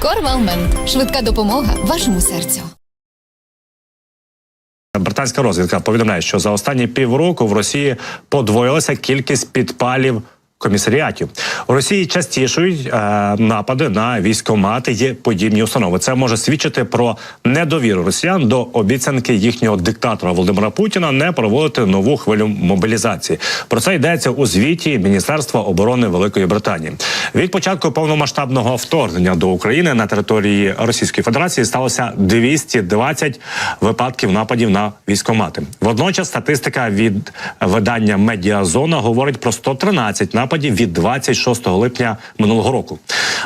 Корвалмен швидка допомога вашому серцю. Британська розвідка повідомляє, що за останні півроку в Росії подвоїлася кількість підпалів. Комісаріатів у Росії частішують е, напади на військомати є подібні установи. Це може свідчити про недовіру росіян до обіцянки їхнього диктатора Володимира Путіна не проводити нову хвилю мобілізації. Про це йдеться у звіті Міністерства оборони Великої Британії. Від початку повномасштабного вторгнення до України на території Російської Федерації сталося 220 випадків нападів на військомати. Водночас статистика від видання Медіазона говорить про 113 нападів від 26 липня минулого року.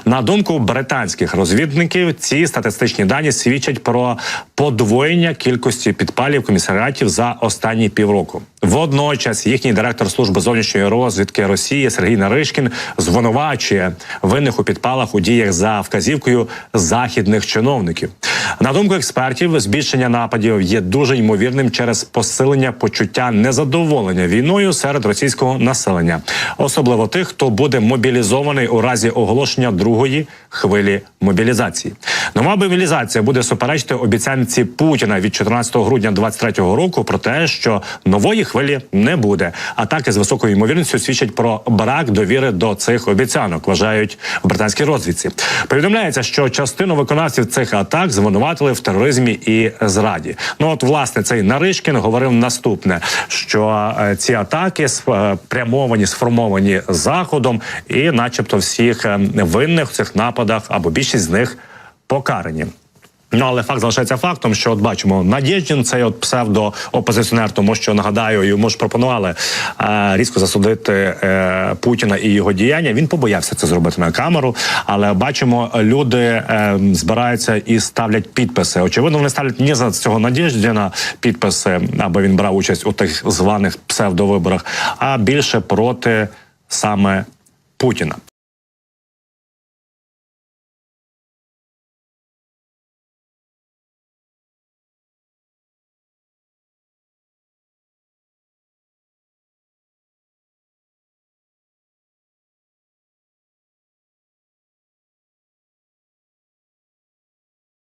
На думку британських розвідників, ці статистичні дані свідчать про подвоєння кількості підпалів комісаріатів за останні півроку. Водночас їхній директор служби зовнішньої розвідки Росії Сергій Наришкін звинувачує винних у підпалах у діях за вказівкою західних чиновників. На думку експертів, збільшення нападів є дуже ймовірним через посилення почуття незадоволення війною серед російського населення, особливо тих, хто буде мобілізований у разі оголошення другої хвилі мобілізації. Нова мобілізація буде суперечити обіцянці Путіна від 14 грудня 2023 року про те, що нової хвилі не буде. Атаки з високою ймовірністю свідчать про брак довіри до цих обіцянок. Вважають в британській розвідці. Повідомляється, що частину виконавців цих атак звинуватили в тероризмі і зраді. Ну от власне цей Наришкін говорив наступне: що е, ці атаки спрямовані, сформовані заходом, і, начебто, всіх е, винних в цих нападах або більшість з них покарані. Ну, але факт залишається фактом, що от бачимо Надєждін, цей от псевдоопозиціонер, тому що нагадаю, йому ж пропонували е, різко засудити е, Путіна і його діяння. Він побоявся це зробити на камеру. Але бачимо, люди е, збираються і ставлять підписи. Очевидно, вони ставлять не за цього Надєждіна підписи, аби він брав участь у тих званих псевдовиборах, а більше проти саме Путіна.